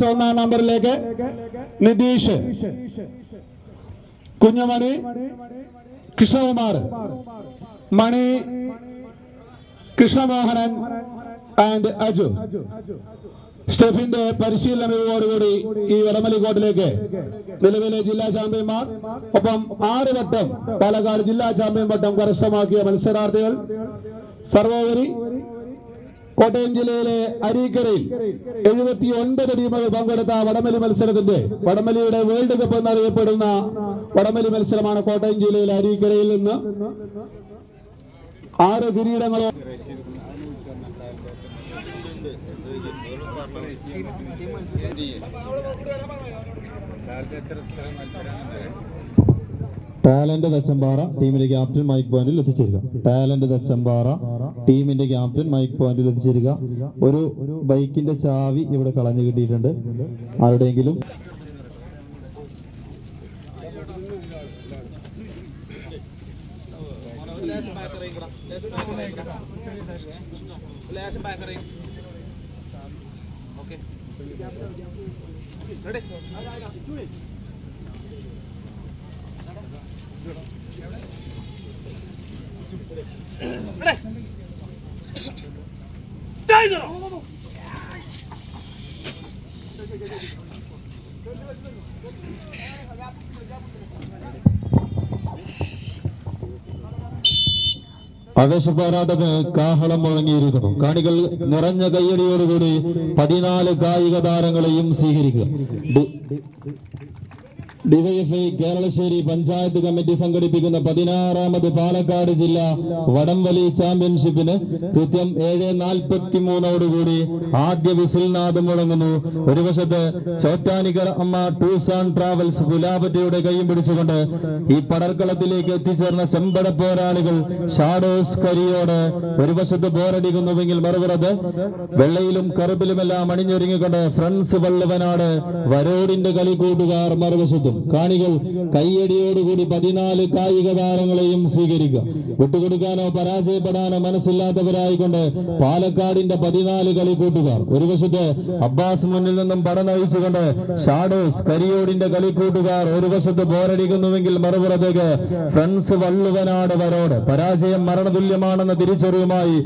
Last ഒന്നാം നമ്പറിലേക്ക് Nitish. Kunjumani Krishnakumar Mani Krishnamohanan and Aju. സ്റ്റെഫിന്റെ പരിശീലന മികവോടുകൂടി ഈ വടമലി കോട്ടിലേക്ക് നിലവിലെ ജില്ലാ ചാമ്പ്യന്മാർ ഒപ്പം ആറ് വട്ടം പാലക്കാട് ജില്ലാ ചാമ്പ്യൻ വട്ടം കരസ്ഥമാക്കിയ മത്സരാർത്ഥികൾ. സർവോപരി കോട്ടയം ജില്ലയിലെ അരീക്കരയിൽ എഴുപത്തി ഒൻപത് ടീമുകൾ പങ്കെടുത്ത വടമലി മത്സരത്തിന്റെ വടമലിയുടെ വേൾഡ് കപ്പ് എന്നറിയപ്പെടുന്ന വടമലി മത്സരമാണ് കോട്ടയം ജില്ലയിലെ അരീക്കരയിൽ നിന്ന്. ആറ് കിരീടങ്ങളോ ടാലന്റ് തച്ചമ്പാറ ടീമിലേക്ക് ക്യാപ്റ്റൻ മൈക്ക് പോയിന്റിൽ എത്തിച്ചേരുക. ടാലന്റ് തച്ചമ്പാറ ടീമിന്റെ ക്യാപ്റ്റൻ മൈക്ക് പോയിന്റിൽ എത്തിച്ചേരുക. ഒരു ബൈക്കിന്റെ ചാവി ഇവിടെ കളഞ്ഞു കിട്ടിയിട്ടുണ്ട്. ആരുടെയെങ്കിലും ആവേശ പോരാട്ടത്തിന് കാഹളം മുഴങ്ങിയിരിക്കുന്നു കാണികൾ നിറഞ്ഞ കയ്യടിയോടുകൂടി പതിനാല് കായിക താരങ്ങളെയും സ്വീകരിക്കുക ഡിവൈഎഫ്ഐ കേരളശ്ശേരി പഞ്ചായത്ത് കമ്മിറ്റി സംഘടിപ്പിക്കുന്ന പതിനാറാമത് പാലക്കാട് ജില്ല വടംവലി ചാമ്പ്യൻഷിപ്പിന് കൃത്യം ഏഴ് നാൽപ്പത്തി മൂന്നോടുകൂടി ആദ്യ വിസിൽനാഥം മുഴങ്ങുന്നു ഒരു വശത്ത് ചോറ്റാനിക്കര അമ്മ ടൂസ് ആൻഡ് ട്രാവൽസ് പുലാപറ്റയുടെ കൈയും പിടിച്ചുകൊണ്ട് ഈ പടർക്കളത്തിലേക്ക് എത്തിച്ചേർന്ന ചെമ്പട പോരാളികൾ ഷാഡോസ് കരിയോട് ഒരു വശത്ത് ബോറടിക്കുന്നുവെങ്കിൽ മറുപുറത്ത് വെള്ളയിലും കറുപ്പിലുമെല്ലാം അണിഞ്ഞൊരുങ്ങിക്കൊണ്ട് ഫ്രണ്ട്സ് വള്ളുവനാട് വരോടിന്റെ കളി കൂട്ടുകാർ മറുവശത്തും കാണികൾ കയ്യടിയോടുകൂടി പതിനാല് കായിക താരങ്ങളെയും സ്വീകരിക്കുക. വിട്ടുകൊടുക്കാനോ പരാജയപ്പെടാനോ മനസ്സില്ലാത്തവരായിക്കൊണ്ട് പാലക്കാടിന്റെ പതിനാല് കളി കൂട്ടുകാർ. ഒരു വശത്ത് അബ്ബാസ് മുന്നിൽ നിന്നും പട നയിച്ചുകൊണ്ട് ഷാഡോസ് കരിയോടിന്റെ കളി കൂട്ടുകാർ ഒരു വശത്ത് പോരടിക്കുന്നുവെങ്കിൽ മറുപുറത്തേക്ക് ഫ്രണ്ട്സ് വള്ളുവനാട് വരോട്. പരാജയം മരണതുല്യമാണെന്ന തിരിച്ചറിവുമായി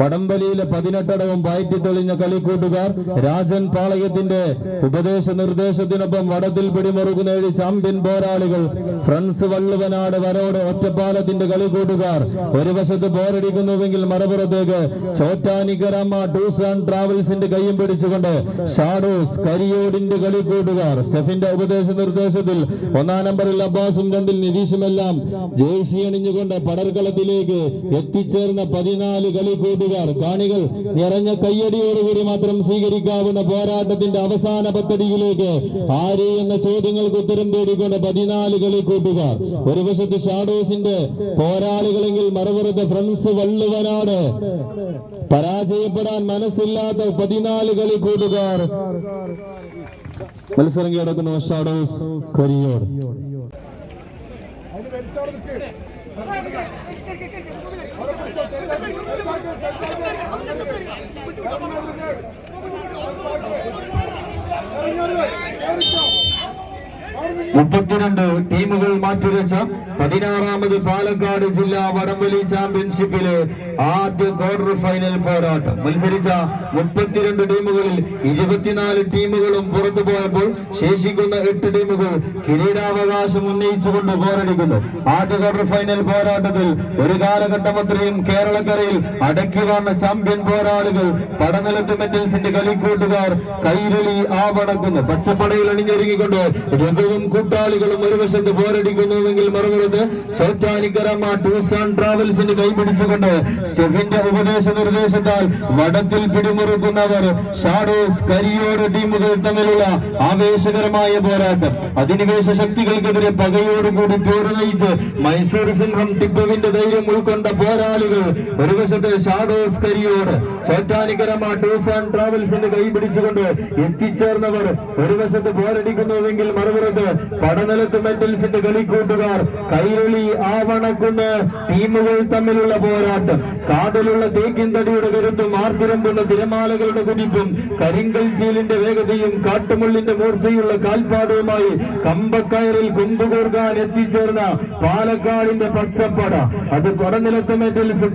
വടംവലിയിലെ പതിനെട്ടടവും വയറ്റിത്തെളിഞ്ഞ കളിക്കൂട്ടുകാർ രാജൻ പാളയത്തിന്റെ ഉപദേശ നിർദ്ദേശത്തിനൊപ്പം വടത്തിൽ പിടിമുറുകുന്ന ചാമ്പ്യൻ പോരാളികൾ ഫ്രണ്ട്സ് വള്ളുവനാട് വരോട് ഒറ്റപ്പാലത്തിന്റെ കളിക്കൂട്ടുകാർ ഒരു വശത്ത് പോരടിക്കുന്നുവെങ്കിൽ മറുപുറത്തേക്ക് ചോറ്റാനിക്കരമ്മ ടൂസ് ആൻഡ് ട്രാവൽസിന്റെ കൈയും പിടിച്ചുകൊണ്ട് ഷാഡോസ് കരിയോടിന്റെ കളിക്കൂട്ടുകാർ സെഫിന്റെ ഉപദേശ നിർദ്ദേശത്തിൽ ഒന്നാം നമ്പറിൽ അബ്ബാസും രണ്ടിൽ നിതീഷുമെല്ലാം ജേഴ്സി അണിഞ്ഞുകൊണ്ട് പടർക്കളത്തിലേക്ക് എത്തിച്ചേർന്ന പതിനാല് കളിക്കൂട്ടുകാർ കാണികൾ നിറഞ്ഞ കയ്യടിയോടുകൂടി മാത്രം സ്വീകരിക്കാവുന്ന പോരാട്ടത്തിന്റെ അവസാന പദ്ധതിയിലേക്ക് ആര് എന്ന ചോദ്യങ്ങൾക്ക് ഉത്തരം തേടിക്കൊണ്ട് പതിനാല് കളി കൂട്ടുകാർ ഒരു വശത്ത് ഷാഡോസിന്റെ പോരാളികളെങ്കിൽ മറുപുറത്ത് ഫ്രണ്ട്സ് വള്ളുവനാട് പരാജയപ്പെടാൻ മനസ്സില്ലാത്ത പതിനാല് കളി കൂട്ടുകാർ മത്സരം കേടക്കുന്ന ഷാഡോസ് കരിയോട് മുപ്പത്തിരണ്ട് ടീമുകൾ മാറ്റുരച്ച പതിനാറാമത് പാലക്കാട് ജില്ലാ വടംവലി ചാമ്പ്യൻഷിപ്പിലെ ആദ്യ ക്വാർട്ടർ ഫൈനൽ പോരാട്ടം. മത്സരിച്ച മുപ്പത്തിരണ്ട് ടീമുകളിൽ ഇരുപത്തിനാല് ടീമുകളും പുറത്തു പോയപ്പോൾ ശേഷിക്കുന്ന എട്ട് ടീമുകൾ കിരീടാവകാശം ഉന്നയിച്ചുകൊണ്ട് പോരടിക്കുന്നു. ആദ്യ ക്വാർട്ടർ ഫൈനൽ പോരാട്ടത്തിൽ ഒരു കാലഘട്ടം അത്രയും കേരളക്കരയിൽ അടക്കി വന്ന ചാമ്പ്യൻ പോരാളികൾ പടനിലത്ത് മെറ്റൽസിന്റെ കളിക്കൂട്ടുകാർ കൈരളി ആവണക്കുന്നു. പച്ചപ്പടയിൽ അണിഞ്ഞൊരുങ്ങിക്കൊണ്ട് രഘുവും കൂട്ടാളികളും ഒരു വശത്ത് പോരടിക്കുന്നുവെങ്കിൽ മറുപുറത്ത് ചോറ്റാനിക്കരമ്മ ടൂർസ് ആൻഡ് ട്രാവൽസിന് കൈപിടിച്ചുകൊണ്ട് സ്റ്റെഫിന്റെ ഉപദേശ നിർദ്ദേശത്താൽ വടത്തിൽ പിടിമുറുക്കുന്നവർ ഷാഡോസ് കരിയോട് ടീമുകൾ തമ്മിലുള്ള ആവേശകരമായ പോരാട്ടം. അധിനിവേശ ശക്തികൾക്കെതിരെ പകയോടുകൂടി പോര് നയിച്ച് മൈസൂർ സിംഹം ടിപ്പുവിന്റെ ധൈര്യം ഉൾക്കൊണ്ട പോരാളികൾ ഒരു വശത്ത് shadows Kariyode Chottanikkaramma tours and ട്രാവൽസിന്റെ കൈ പിടിച്ചുകൊണ്ട് എത്തിച്ചേർന്നവർ ഒരു വശത്ത് പോരടിക്കുന്നുവെങ്കിൽ മറുപുറത്ത് പടനിലത്ത് മെന്റൽസിന്റെ കളിക്കൂട്ടുകാർ കൈരളി ആവണക്കുന്ന് ടീമുകൾ തമ്മിലുള്ള പോരാട്ടം. കാതലുള്ള തേക്കിൻ തടിയുടെ കരുത്തും ആർത്തിരമ്പുന്ന തിരമാലകളുടെ കുതിപ്പും കരിങ്കൽ ചീലിന്റെ വേഗതയും കാട്ടുമുള്ളിന്റെ മൂർച്ചയുള്ള കാൽപ്പാടവുമായി കമ്പക്കയറിൽ കുമ്പുകൂർക്കാൻ എത്തിച്ചേർന്ന പാലക്കാടിന്റെ പക്ഷപ്പട. അത് പടനിലത്ത്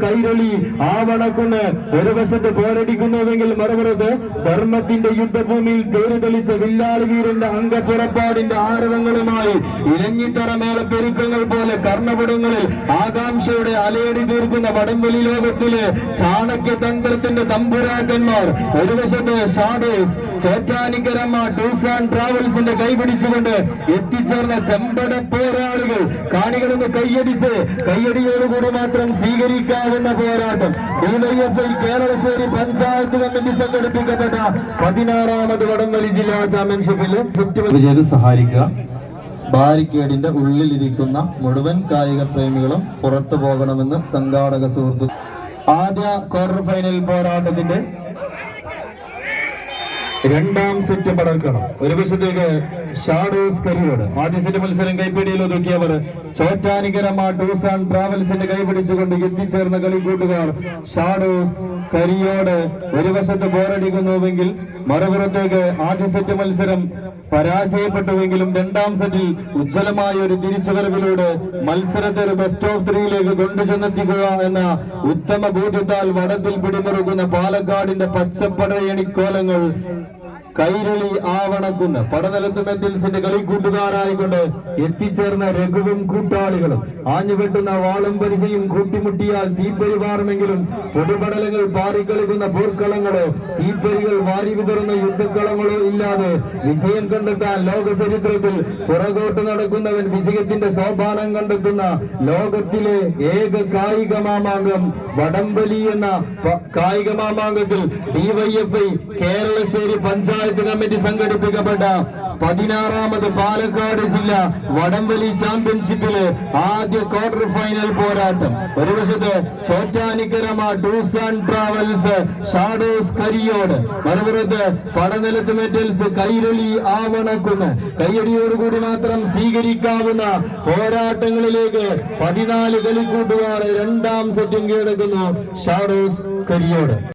കൈരളി ആവണക്കുന്ന് ഒരു വശത്ത് പോരടിക്കുന്നുവെങ്കിൽ മറുപുറത്ത് ധർമ്മത്തിന്റെ യുദ്ധഭൂമിയിൽ തേര് തെളിച്ച വില്ലാളി വീരന്റെ അംഗപ്പുറപ്പാടിന്റെ ആരവങ്ങളുമായി ഇലഞ്ഞിത്തറ മേളപ്പെരുക്കങ്ങൾ പോലെ കർണപടങ്ങളിൽ ആകാംക്ഷയുടെ അലയടി തീർക്കുന്ന വടംവലി ലോകത്തിലെ ചാണക്യ തന്ത്രത്തിന്റെ തമ്പുരാക്കന്മാർ ഒരു വശത്ത് ഷാഡേസ് ചോറ്റാനിക്കരമ്മ ടൂസ് ആൻഡ് ട്രാവൽസിന്റെ കൈപിടിച്ചുകൊണ്ട് എത്തിച്ചേർന്ന ചെമ്പട പോരാളികൾ കാണികളെന്ന് കൈയടിച്ച് കൈയടിയോടുകൂടി മാത്രം സ്വീകരിക്കാവുന്ന പോരാട്ടം. ഡിവൈഎഫ്ഐ കേരളശ്ശേരി പഞ്ചായത്ത് കമ്മിറ്റി സംഘടിപ്പിക്കപ്പെട്ട പതിനാറാമത് വടംവലി ജില്ലാ ചാമ്പ്യൻഷിപ്പിൽ സഹായിക്കുക. ബാരിക്കേഡിന്റെ ഉള്ളിലിരിക്കുന്ന മുഴുവൻ കായിക പ്രേമികളും പുറത്തു പോകണമെന്ന് സംഘാടക സുഹൃത്തു ആദ്യ ക്വാർട്ടർ ഫൈനൽ പോരാട്ടത്തിന്റെ രണ്ടാം സെറ്റ് പടർക്കണം. ഒരു വശത്തേക്ക് ഷാഡോസ് കരിയോട് ആദ്യ സെറ്റ് മത്സരം കൈപ്പിടിയിൽ ഒതുക്കിയവർ ചോറ്റാനികരമ ടൂസ് ആൻഡ് ട്രാവൽസിന്റെ കൈപിടിച്ചുകൊണ്ട് എത്തിച്ചേർന്ന കളിക്കൂട്ടുകാർ ഷാഡോസ് കരിയോട് ഒരു വശത്ത് ബോറടിക്കുന്നുവെങ്കിൽ മറുപുറത്തേക്ക് ആദ്യ സെറ്റ് മത്സരം പരാജയപ്പെട്ടുവെങ്കിലും രണ്ടാം സെറ്റിൽ ഉജ്ജ്വലമായ ഒരു തിരിച്ചുവരവിലൂടെ മത്സരത്തെ ഒരു ബെസ്റ്റ് ഓഫ് ത്രീയിലേക്ക് കൊണ്ടുചെന്നെത്തിക്കുക എന്ന ഉത്തമ ബോധ്യത്താൽ വടത്തിൽ പിടിമുറുക്കുന്ന പാലക്കാടിന്റെ പച്ചപ്പടയണിക്കോലങ്ങൾ കൈരളി ആവണക്കുന്ന് പടനിലത്ത് മെറ്റൽസിന്റെ കളിക്കൂട്ടുകാരായിക്കൊണ്ട് എത്തിച്ചേർന്ന രഘുവും കൂട്ടാളികളും. ആഞ്ഞുവെട്ടുന്ന വാളും പരിശയും കൂട്ടിമുട്ടിയാൽ തീപ്പരി പാറുമെങ്കിലും പൊടിപടലങ്ങൾ പാറിക്കളിക്കുന്ന പോർക്കളങ്ങളോ തീപ്പരികൾ വാരി വിതറുന്ന യുദ്ധക്കളങ്ങളോ ഇല്ലാതെ വിജയം കണ്ടെത്താൻ ലോക ചരിത്രത്തിൽ പുറകോട്ട് നടക്കുന്നവൻ വിജയത്തിന്റെ സോപാനം കണ്ടെത്തുന്ന ലോകത്തിലെ ഏക കായിക മാമാങ്കം വടംവലി എന്ന കായിക മാമാങ്കത്തിൽ ഡിവൈഎഫ്ഐ കേരളശ്ശേരി പഞ്ചായത്ത് കമ്മിറ്റി സംഘടിപ്പിക്കപ്പെട്ട പതിനാറാമത് പാലക്കാട് ജില്ല വടംവലി ചാമ്പ്യൻഷിപ്പിലെ ആദ്യ ക്വാർട്ടർ ഫൈനൽ പോരാട്ടം. ഒരു വശത്ത് Chottanikkarama tours and travels shadows Kariyode. മറുപുറത്ത് പടനിലത്ത് മെറ്റൽസ് കൈരളി ആവണക്കുന്ന്. കൈയടിയോടുകൂടി മാത്രം സ്വീകരിക്കാവുന്ന പോരാട്ടങ്ങളിലേക്ക് പതിനാല് കളിക്കൂട്ടുകാർ രണ്ടാം സെറ്റും കീഴടക്കുന്നു ഷാഡോസ് കരിയോട്.